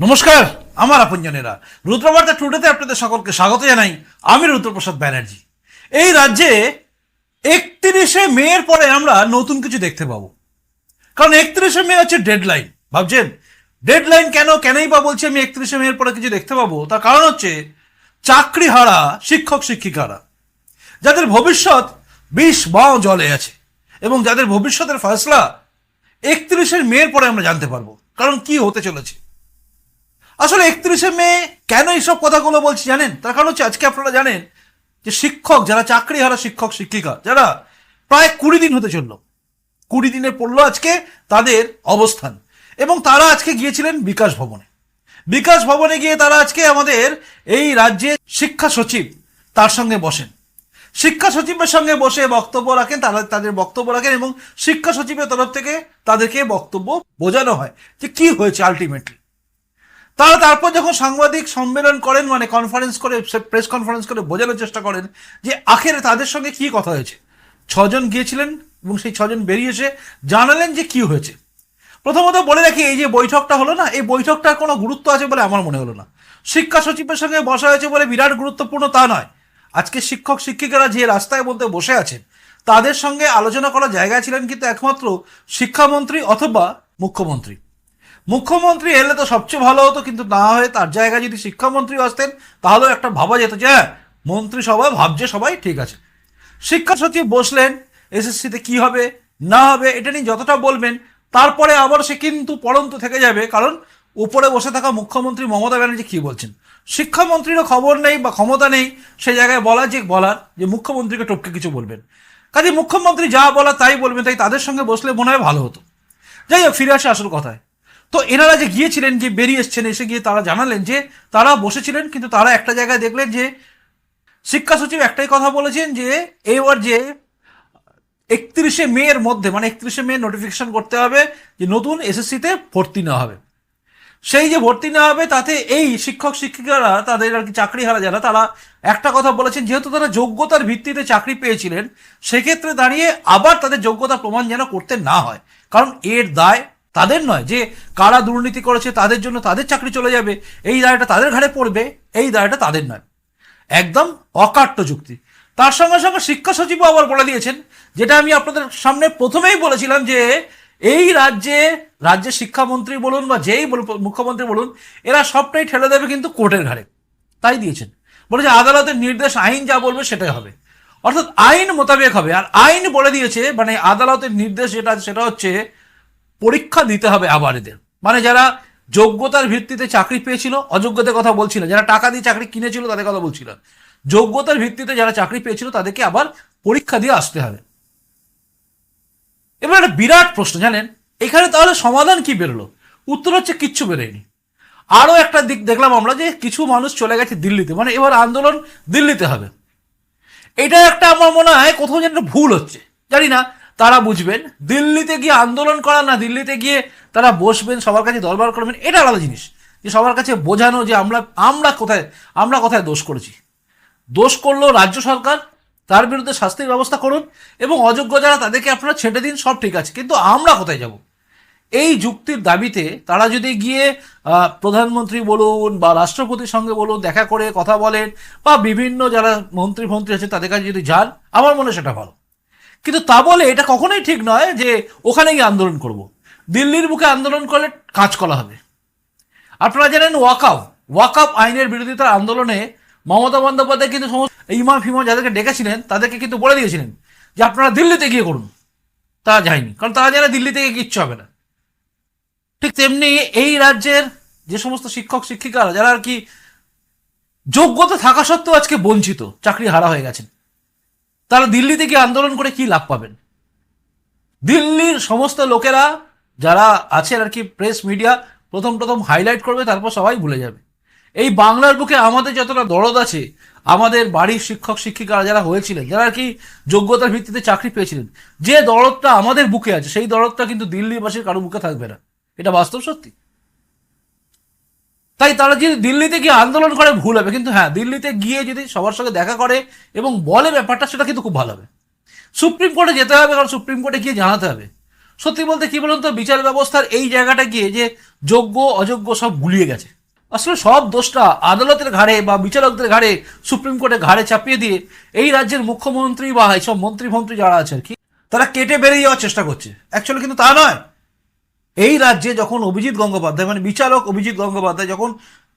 নমস্কার, আমার আপনজনেরা। রুদ্রবার্তা টুডেতে আপনাদের সকলকে স্বাগত জানাই। আমি রুদ্রপ্রসাদ ব্যানার্জি। এই রাজ্যে একত্রিশে মেয়ের পরে আমরা নতুন কিছু দেখতে পাবো। কারণ একত্রিশে মে হচ্ছে ডেডলাইন ভাবছেন ডেডলাইন কেন, কেনই বা বলছি আমি একত্রিশে মেয়ের পরে কিছু দেখতে পাবো? তার কারণ হচ্ছে চাকরি হারা শিক্ষক, শিক্ষিকারা, যাদের ভবিষ্যৎ বিষ বাও জলে আছে এবং যাদের ভবিষ্যতের ফয়সলা একত্রিশের মেয়ের পরে আমরা জানতে পারব। কারণ কি হতে চলেছে? আসলে একত্রিশে মে কেন এইসব কথাগুলো বলছি জানেন? তার কারণ হচ্ছে আজকে আপনারা জানেন যে শিক্ষক, যারা চাকরি হারা শিক্ষক, শিক্ষিকা, যারা প্রায় কুড়ি দিন হতে চলল। কুড়ি দিনে পড়ল আজকে তাদের অবস্থান। এবং তারা আজকে গিয়েছিলেন বিকাশ ভবনে। বিকাশ ভবনে গিয়ে তারা আজকে আমাদের এই রাজ্যে শিক্ষা সচিব তার সঙ্গে বসেন। শিক্ষা সচিবের সঙ্গে বসে বক্তব্য রাখেন, তারা তাদের বক্তব্য রাখেন এবং শিক্ষা সচিবের তরফ থেকে তাদেরকে বক্তব্য বোঝানো হয় যে কি হয়েছে আলটিমেটলি তারা তারপর যখন সাংবাদিক সম্মেলন করেন মানে কনফারেন্স করে প্রেস কনফারেন্স করে বোঝানোর চেষ্টা করেন যে আখেরে তাদের সঙ্গে কি কথা হয়েছে। ছজন গিয়েছিলেন এবং সেই ছজন বেরিয়ে এসে জানালেন যে কি হয়েছে। প্রথমত বলে রাখি, এই যে বৈঠকটা হলো না, এই বৈঠকটার কোনো গুরুত্ব আছে বলে আমার মনে হলো না। শিক্ষা সচিবের সঙ্গে বসা হয়েছে বলে বিরাট গুরুত্বপূর্ণ তা নয়। আজকে শিক্ষক, শিক্ষিকারা যে রাস্তায় বলতে বসে আছেন, তাদের সঙ্গে আলোচনা করার জায়গায় ছিলেন কিন্তু একমাত্র শিক্ষামন্ত্রী অথবা মুখ্যমন্ত্রী। মুখ্যমন্ত্রী এলে তো সবচেয়ে ভালো হতো, কিন্তু না হয়ে তার জায়গায় যদি শিক্ষামন্ত্রী আসতেন, তাহলেও একটা ভাবা যেত যে হ্যাঁ মন্ত্রিসভা ভাবছে সবাই, ঠিক আছে। শিক্ষা সচিব বসলেন, এসএসসিতে কি হবে, না হবে, এটা নিয়ে যতটা বলবেন, তারপরে আবার সে কিন্তু পড়ন্ত থেকে যাবে, কারণ উপরে বসে থাকা মুখ্যমন্ত্রী মমতা ব্যানার্জি কি বলছেন? শিক্ষামন্ত্রীরও খবর নেই বা ক্ষমতা নেই সেই জায়গায় বলা যে বলার, যে মুখ্যমন্ত্রীকে টপকে কিছু বলবেন। কাজে মুখ্যমন্ত্রী যা বলা তাই বলবেন, তাই তাদের সঙ্গে বসলে মনে হয় ভালো হতো। যাই হোক, ফিরে আসে আসল কথায়। তো এনারা যে গিয়েছিলেন, যে বেরিয়ে এসছেন, এসে গিয়ে তারা জানালেন যে তারা বসেছিলেন, কিন্তু তারা একটা জায়গায় দেখলেন যে শিক্ষা সচিব একটাই কথা বলেছেন যে এবার যে একত্রিশে মে এর মধ্যে মানে একত্রিশে মে নোটিফিকেশন করতে হবে যে নতুন এসএসসিতে ভর্তি নেওয়া হবে। সেই যে ভর্তি নেওয়া হবে, তাতে এই শিক্ষক শিক্ষিকারা, তাদের আর কি চাকরি হারা যারা, তারা একটা কথা বলেছেন, যেহেতু তারা যোগ্যতার ভিত্তিতে চাকরি পেয়েছিলেন, সেক্ষেত্রে দাঁড়িয়ে আবার তাদের যোগ্যতা প্রমাণ যেন করতে না হয়। কারণ এর দায় তাদের নয়, যে কারা দুর্নীতি করেছে তাদের জন্য তাদের চাকরি চলে যাবে, এই দায়টা তাদের ঘাড়ে পড়বে, এই দায়টা তাদের নয়। একদম অকাট্য যুক্তি। তার সঙ্গে সঙ্গে শিক্ষা সচিবও আবার বলে দিয়েছেন, যেটা আমি আপনাদের সামনে প্রথমেই বলেছিলাম যে, এই রাজ্যে, রাজ্যের শিক্ষামন্ত্রী বলুন বা যেই মুখ্যমন্ত্রী বলুন, এরা সবটাই ঠেলে দেবে কিন্তু কোর্টের ঘাড়ে। তাই দিয়েছেন। বলেছে আদালতের নির্দেশ, আইন যা বলবে সেটাই হবে। অর্থাৎ আইন মোতাবেক হবে। আর আইন বলে দিয়েছে মানে আদালতের নির্দেশ যেটা, সেটা হচ্ছে পরীক্ষা দিতে হবে আবার এদের। মানে যারা যোগ্যতার ভিত্তিতে চাকরি পেয়েছিল অযোগ্যতার কথা বলছিল, যারা টাকা দিয়ে চাকরি কিনেছিল তাদের কথা বলছিল। যোগ্যতার ভিত্তিতে যারা চাকরি পেয়েছিল তাদেরকে আবার পরীক্ষা দিয়ে আসতে হবে। এবার একটা বিরাট প্রশ্ন, জানেন? এখানে তাহলে সমাধান কি বেরোলো? উত্তর হচ্ছে কিচ্ছু বেরোয়নি। আরও একটা দিক দেখলাম আমরা যে কিছু মানুষ চলে গেছে দিল্লিতে মানে এবার আন্দোলন দিল্লিতে হবে। এটা একটা আমার মনে হয় কোথাও যেন ভুল হচ্ছে। জানি না তারা বুঝবেন, দিল্লিতে গিয়ে আন্দোলন করা না, দিল্লিতে গিয়ে তারা বসবেন, সবার কাছে দরবার করবেন, এটা আলাদা জিনিস। যে সবার কাছে বোঝানো যে আমরা আমরা কোথায় আমরা কোথায় দোষ করেছি। দোষ করল রাজ্য সরকার, তার বিরুদ্ধে শাস্তির ব্যবস্থা করুন এবং অযোগ্য যারা, তাদেরকে আপনারা ছেড়ে দিন, সব ঠিক আছে। কিন্তু আমরা কোথায় যাব? এই যুক্তির দাবিতে তারা যদি গিয়ে প্রধানমন্ত্রী বলুন বা রাষ্ট্রপতির সঙ্গে বলুন, দেখা করে কথা বলেন বা বিভিন্ন যারা মন্ত্রী ফন্ত্রী আছে, তাদের কাছে যদি যান, আমার মনে সেটা ভালো। কিন্তু তা বলে এটা কখনোই ঠিক নয় যে ওখানে গিয়ে আন্দোলন করব। দিল্লির বুকে আন্দোলন করলে কাজ করা হবে। আপনারা জানেন ওয়াকআপ ওয়াকআপ আইনের বিরোধিতার আন্দোলনে মমতা বন্দ্যোপাধ্যায় কিন্তু সমস্ত ইমাম ফিমা যাদেরকে ডেকেছিলেন, তাদেরকে কিন্তু বলে দিয়েছিলেন যে আপনারা দিল্লিতে গিয়ে করুন। তারা যায়নি। কারণ তারা জানে দিল্লি থেকে কিচ্ছু হবে না। ঠিক তেমনি এই রাজ্যের যে সমস্ত শিক্ষক, শিক্ষিকারা, যারা আর কি যোগ্যতা থাকা সত্ত্বেও আজকে বঞ্চিত, চাকরি হারা হয়ে গেছেন। তারা দিল্লিতে গিয়ে আন্দোলন করে কি লাভ পাবেন? দিল্লির সমস্ত লোকেরা যারা আছেন আর কি প্রেস মিডিয়া প্রথম প্রথম হাইলাইট করবে, তারপর সবাই ভুলে যাবে। এই বাংলার বুকে আমাদের যতটা দরদ আছে, আমাদের বাড়ির শিক্ষক, শিক্ষিকারা যারা হয়েছিলেন, যারা আর কি যোগ্যতার ভিত্তিতে চাকরি পেয়েছিলেন, যে দরদটা আমাদের বুকে আছে, সেই দরদটা কিন্তু দিল্লিবাসীর কারও বুকে থাকবে না। এটা বাস্তব সত্যি? তাই তারা যদি দিল্লিতে গিয়ে আন্দোলন করে, ভুল হবে। কিন্তু হ্যাঁ দিল্লিতে গিয়ে যদি সবার সঙ্গে দেখা করে এবং বলে ব্যাপারটা, সেটা কিন্তু খুব ভালো হবে। সুপ্রিম কোর্টে যেতে হবে, কারণ সুপ্রিম কোর্টে গিয়ে জানাতে হবে। সত্যি বলতে কি বলুন তো, বিচার ব্যবস্থার এই জায়গাটা গিয়ে যে যোগ্য, অযোগ্য সব গুলিয়ে গেছে। আসলে সব দোষটা আদালতের ঘাড়ে বা বিচারকদের ঘাড়ে, সুপ্রিম কোর্টের ঘাড়ে চাপিয়ে দিয়ে এই রাজ্যের মুখ্যমন্ত্রী বা এইসব মন্ত্রী ফন্ত্রী যারা আছে আর কি, তারা কেটে বেরিয়ে যাওয়ার চেষ্টা করছে। অ্যাকচুয়ালি কিন্তু তা নয়। এই রাজ্যে যখন অভিজিৎ গঙ্গোপাধ্যায় মানে বিচারক অভিজিৎ গঙ্গোপাধ্যায় যখন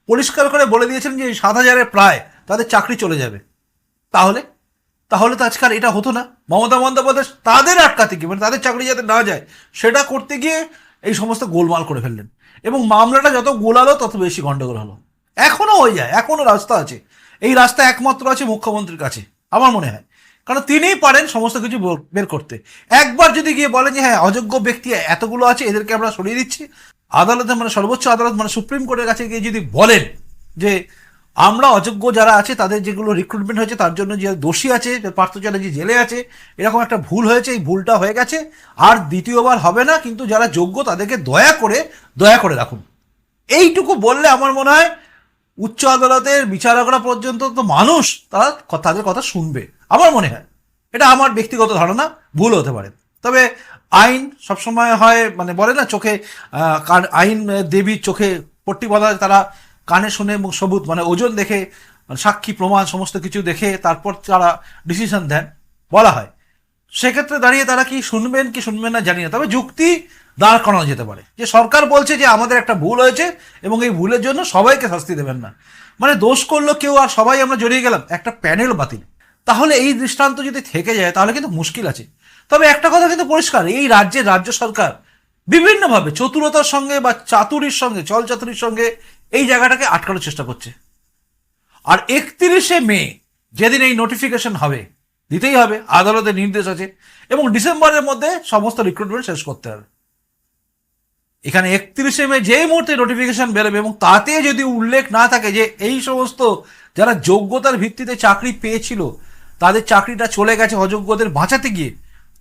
পরিষ্কার করে বলে দিয়েছেন যে সাত হাজারের প্রায় তাদের চাকরি চলে যাবে, তাহলে? তাহলে তো আজকাল এটা হতো না। মমতা বন্দ্যোপাধ্যায় তাদের আটকাতে কি মানে তাদের চাকরি যাতে না যায়, সেটা করতে গিয়ে এই সমস্ত গোলমাল করে ফেললেন। এবং মামলাটা যত গোলালো, তত বেশি গন্ডগোল হলো। এখনও হয়ে যায়, এখনও রাস্তা আছে। এই রাস্তা একমাত্র আছে মুখ্যমন্ত্রীর কাছে, আমার মনে হয়। কারণ তিনিই পারেন সমস্ত কিছু বের- করতে। একবার যদি গিয়ে বলেন যে হ্যাঁ অযোগ্য ব্যক্তি এতগুলো আছে, এদেরকে আমরা সরিয়ে দিচ্ছি, আদালতে মানে সর্বোচ্চ আদালত মানে সুপ্রিম কোর্টের কাছে গিয়ে যদি বলেন যে, আমরা অযোগ্য যারা আছে, তাদের যেগুলো রিক্রুটমেন্ট হয়েছে, তার জন্য যে দোষী আছে পার্থ চ্যাটার্জি জেলে আছে, এরকম একটা ভুল হয়েছে, এই ভুলটা হয়ে গেছে, আর দ্বিতীয়বার হবে না, কিন্তু যারা যোগ্য তাদেরকে দয়া করে দয়া করে রাখুন। এইটুকু বললে আমার মনে হয় উচ্চ আদালতের বিচারকরা পর্যন্ত তো মানুষ তারা তাদের কথা শুনবে। আমার মনে হয়। এটা আমার ব্যক্তিগত ধারণা ভুল হতে পারে। তবে আইন সবসময় হয় মানে বলে না, চোখে আইন দেবীর চোখে পট্টি বলা তারা কানে শুনে সবুত মানে ওজন দেখে, সাক্ষী, প্রমাণ, সমস্ত কিছু দেখে তারপর তারা ডিসিশন দেন। বলা হয়। সেক্ষেত্রে দাঁড়িয়ে তারা কি শুনবেন কি শুনবেন না জানি না। তবে যুক্তি দাঁড় করানো যেতে পারে। যে সরকার বলছে যে আমাদের একটা ভুল হয়েছে এবং এই ভুলের জন্য সবাইকে শাস্তি দেবেন না। মানে দোষ করল কেউ আর সবাই আমরা জড়িয়ে গেলাম, একটা প্যানেল বাতিল। তাহলে এই দৃষ্টান্ত যদি থেকে যায়, তাহলে কিন্তু মুশকিল আছে। তবে একটা কথা কিন্তু পরিষ্কার, এই রাজ্যের রাজ্য সরকার বিভিন্নভাবে চতুরতার সঙ্গে বা চাতুরির সঙ্গে, চল চাতুরির সঙ্গে এই জায়গাটাকে আটকানোর চেষ্টা করছে। আর একত্রিশে মে, যেদিন এই নোটিফিকেশন হবে দিতেই হবে, আদালতের নির্দেশ আছে এবং ডিসেম্বরের মধ্যে সমস্ত রিক্রুটমেন্ট শেষ করতে হবে। এখানে একত্রিশে মে যেই মুহূর্তে নোটিফিকেশন বেরোবে এবং তাতে যদি উল্লেখ না থাকে যে এই সমস্ত যারা যোগ্যতার ভিত্তিতে চাকরি পেয়েছিল, তাদের চাকরিটা চলে গেছে অযোগ্যদের বাঁচাতে গিয়ে,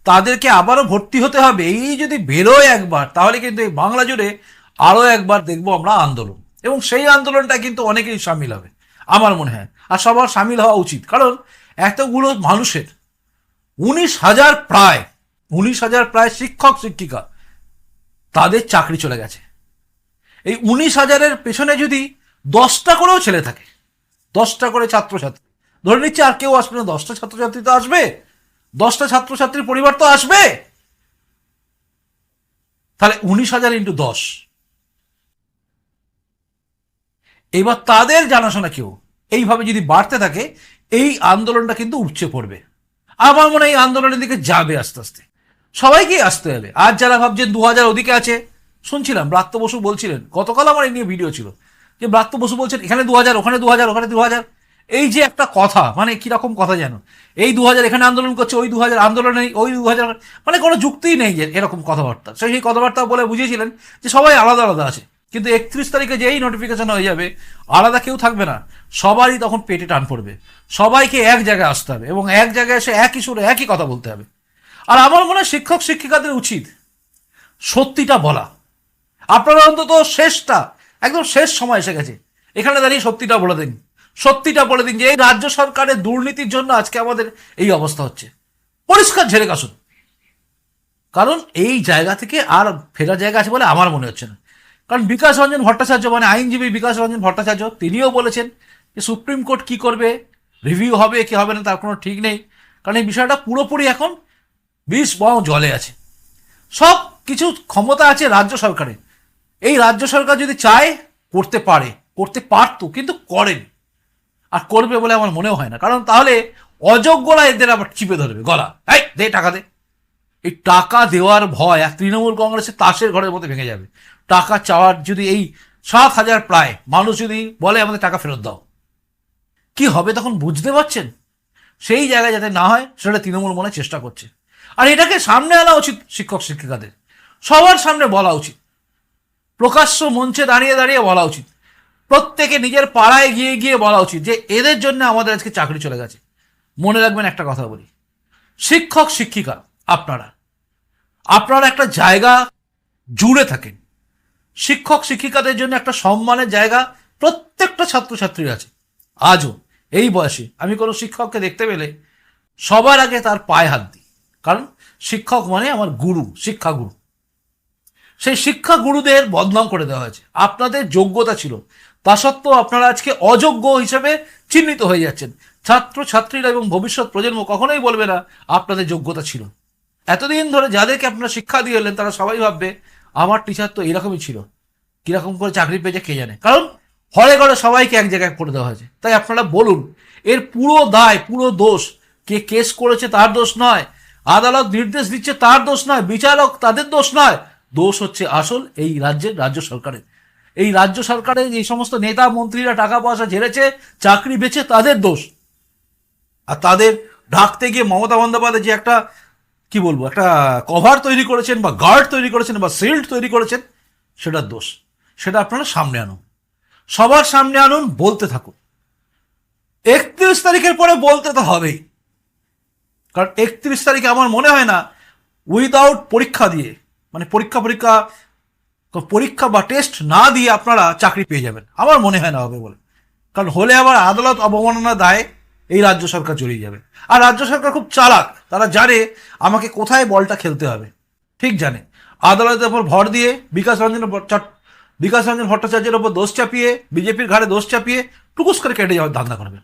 তাদেরকে আবারও ভর্তি হতে হবে। এই যদি বেরোয় একবার, তাহলে কিন্তু এই বাংলা জুড়ে আরও একবার দেখব আমরা আন্দোলন। এবং সেই আন্দোলনটা কিন্তু অনেকেই সামিল হবে, আমার মনে হয়। আর সবার সামিল হওয়া উচিত। কারণ এতগুলো মানুষের, উনিশ হাজার প্রায়, উনিশ হাজার প্রায় শিক্ষক, শিক্ষিকা, তাদের চাকরি চলে গেছে। এই উনিশ হাজারের পেছনে যদি দশটা করেও ছেলে থাকে, দশটা করে ছাত্রছাত্রী, ধরে নিচ্ছে আর কেউ আসবে না, দশটা ছাত্রছাত্রী তো আসবে, দশটা ছাত্রছাত্রীর পরিবার তো আসবে। তাহলে উনিশ হাজার ইন্টু দশ। এবার তাদের জানাশোনা কেউ? এইভাবে যদি বাড়তে থাকে এই আন্দোলনটা কিন্তু উপচে পড়বে। আমার মনে হয় এই আন্দোলনের দিকে যাবে আস্তে আস্তে। সবাইকেই আসতে হবে। আজ যারা ভাবছেন দু হাজার ওদিকে আছে, শুনছিলাম, ব্রাত্য বসু বলছিলেন, গতকাল আমার এই নিয়ে ভিডিও ছিল, যে ব্রাত্য বসু বলছেন, এখানে দু হাজার ওখানে দু হাজার ওখানে দু হাজার এই যে একটা কথা মানে কীরকম কথা যেন, এই দু হাজার এখানে আন্দোলন করছে, ওই দু হাজার আন্দোলন ওই দু হাজার মানে কোনো যুক্তিই নেই যে এরকম কথাবার্তা। সেই কথাবার্তা বলে বুঝিয়েছিলেন যে সবাই আলাদা আলাদা আছে। কিন্তু একত্রিশ তারিখে যেই নোটিফিকেশন হয়ে যাবে, আলাদা কেউ থাকবে না। সবারই তখন পেটে টান পড়বে। সবাইকে এক জায়গায় আসতে হবে এবং এক জায়গায় এসে একই সুরে একই কথা বলতে হবে। আর আমার মনে হয় শিক্ষক শিক্ষিকাদের উচিত সত্যিটা বলা। আপনারা অন্তত শেষটা, একদম শেষ সময় এসে গেছে। এখানে দাঁড়িয়ে সত্যিটা বলে দিন। সত্যিটা বলে দিন যে এই রাজ্য সরকারের দুর্নীতির জন্য আজকে আমাদের এই অবস্থা হচ্ছে। পরিষ্কার ঝেড়ে কাশুন। কারণ এই জায়গা থেকে আর ফেরার জায়গা আছে বলে আমার মনে হচ্ছে না। কারণ বিকাশ রঞ্জন ভট্টাচার্য মানে আইনজীবী বিকাশ রঞ্জন ভট্টাচার্য, তিনিও বলেছেন যে সুপ্রিম কোর্ট কি করবে রিভিউ হবে কি হবে না, তার কোনো ঠিক নেই। কারণ এই বিষয়টা পুরোপুরি এখন বিষ বরং জলে আছে। সব কিছু ক্ষমতা আছে রাজ্য সরকারের। এই রাজ্য সরকার যদি চায়, করতে পারে, করতে পারতো, কিন্তু করেনি। আর করবে বলে আমার মনেও হয় না। কারণ তাহলে অযোগ্যরা এদের আবার চিপে ধরবে, গলা। এই, দে টাকা দে। এই টাকা দেওয়ার ভয় আর তৃণমূল কংগ্রেসের তাসের ঘরের মধ্যে ভেঙে যাবে। টাকা চাওয়ার যদি এই সাত হাজার প্রায়, মানুষ যদি বলে আমাদের টাকা ফেরত দাও, কি হবে তখন বুঝতে পারছেন? সেই জায়গায় যাতে না হয়, সেটা তৃণমূল মনে চেষ্টা করছে। আর এটাকে সামনে আনা উচিত শিক্ষক, শিক্ষিকাদের। সবার সামনে বলা উচিত। প্রকাশ্য মঞ্চে দাঁড়িয়ে দাঁড়িয়ে বলা উচিত। প্রত্যেকে নিজের পাড়ায় গিয়ে গিয়ে বলা উচিত যে, এদের জন্য আমাদের আজকে চাকরি চলে গেছে। মনে রাখবেন একটা কথা বলি। শিক্ষক, শিক্ষিকা, আপনারা। আপনারা একটা জায়গা জুড়ে থাকেন। শিক্ষক শিক্ষিকাদের জন্য একটা সম্মানের জায়গা প্রত্যেকটা ছাত্রছাত্রীর আছে। আজও এই বয়সে আমি কোনো শিক্ষককে দেখতে পেলে সবার আগে তার পায়ে হাত দিই। কারণ শিক্ষক মানে আমার গুরু, শিক্ষাগুরু। সেই শিক্ষা গুরুদের বদনাম করে দেওয়া হয়েছে। আপনাদের যোগ্যতা ছিল। তা সত্ত্বেও আপনারা আজকে অযোগ্য হিসেবে চিহ্নিত হয়ে যাচ্ছেন। ছাত্র ছাত্রীরা এবং ভবিষ্যৎ প্রজন্ম কখনোই বলবে না আপনাদের যোগ্যতা ছিল। এতদিন ধরে যাদেরকে আপনারা শিক্ষা দিয়ে এলেন, তারা সবাই ভাববে আমার টিচার তো এরকমই ছিল। কীরকম করে চাকরি পেয়েছে কে জানে। কারণ হরে ঘরে সবাইকে এক জায়গায় করে দেওয়া হয়েছে। তাই আপনারা বলুন, এর পুরো দায়, পুরো দোষ, কে কেস করেছে তার দোষ নয়, আদালত নির্দেশ দিচ্ছে তার দোষ নয়, বিচারক তাদের দোষ নয়। দোষ হচ্ছে আসল এই রাজ্যের, রাজ্য সরকারের। এই রাজ্য সরকারের এই সমস্ত নেতা, মন্ত্রীরা টাকা পয়সা ঝেড়েছে, চাকরি বেচে তাদের দোষ। আর তাদের ঢাকতে গিয়ে মমতা বন্দ্যোপাধ্যায় যে একটা কি বলব, একটা কভার তৈরি করেছেন বা গার্ড তৈরি করেছেন বা শিল্ড তৈরি করেছেন, সেটার দোষ। সেটা আপনারা সামনে আনুন। সবার সামনে আনুন, বলতে থাকুন। একত্রিশ তারিখের পরে বলতে তো হবেই। কারণ একত্রিশ তারিখে আমার মনে হয় না উইদাউট পরীক্ষা দিয়ে মানে পরীক্ষা পরীক্ষা পরীক্ষা বা টেস্ট না দিয়ে আপনারা চাকরি পেয়ে যাবেন। আমার মনে হয় না হবে বলে। কারণ হলে আবার আদালত অবমাননা দায় এই রাজ্য সরকার জড়িয়ে যাবে। আর রাজ্য সরকার খুব চালাক। তারা জানে আমাকে কোথায় বলটা খেলতে হবে। ঠিক জানে। আদালতের ওপর ভর দিয়ে বিকাশ রঞ্জন বিকাশ রঞ্জন ভট্টাচার্যের ওপর দোষ চাপিয়ে, বিজেপির ঘাড়ে দোষ চাপিয়ে টুকুস করে কেটে যাওয়ার ধান্দা করবেন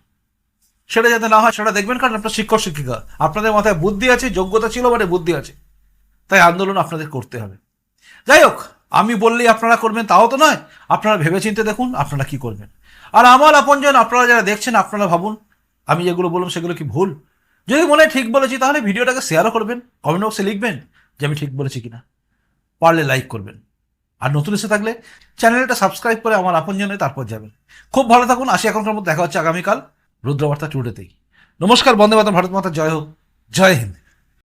সেটা যাতে না হয়, সেটা দেখবেন কারণ আপনার শিক্ষক, শিক্ষিকা। আপনাদের মাথায় বুদ্ধি আছে, যোগ্যতা ছিল মানে বুদ্ধি আছে। তাই আন্দোলন আপনাদের করতে হবে। যাই হোক, আমি বললেই আপনারা করবেন, তাও তো নয়। আপনারা ভেবেচিন্তে দেখুন আপনারা কি করবেন। আর আমার আপনজন, আপনারা যারা দেখছেন, আপনারা ভাবুন আমি যেগুলো বললাম সেগুলো কি ভুল? যদি মনে হয় ঠিক বলেছি, তাহলে ভিডিওটাকে শেয়ারও করবেন কমেন্ট বক্সে লিখবেন যে আমি ঠিক বলেছি কিনা। পারলে লাইক করবেন। আর নতুন এসে থাকলে চ্যানেলটা সাবস্ক্রাইব করে আমার আপন আপনজনে তারপর যাবেন। খুব ভালো থাকুন, আসি এখনকার মধ্যে, দেখা হচ্ছে আগামীকাল রুদ্রবার্তা টুডেতেই নমস্কার, বন্দে মাতা ভারত মাতা, জয় হোক, জয় হিন্দ।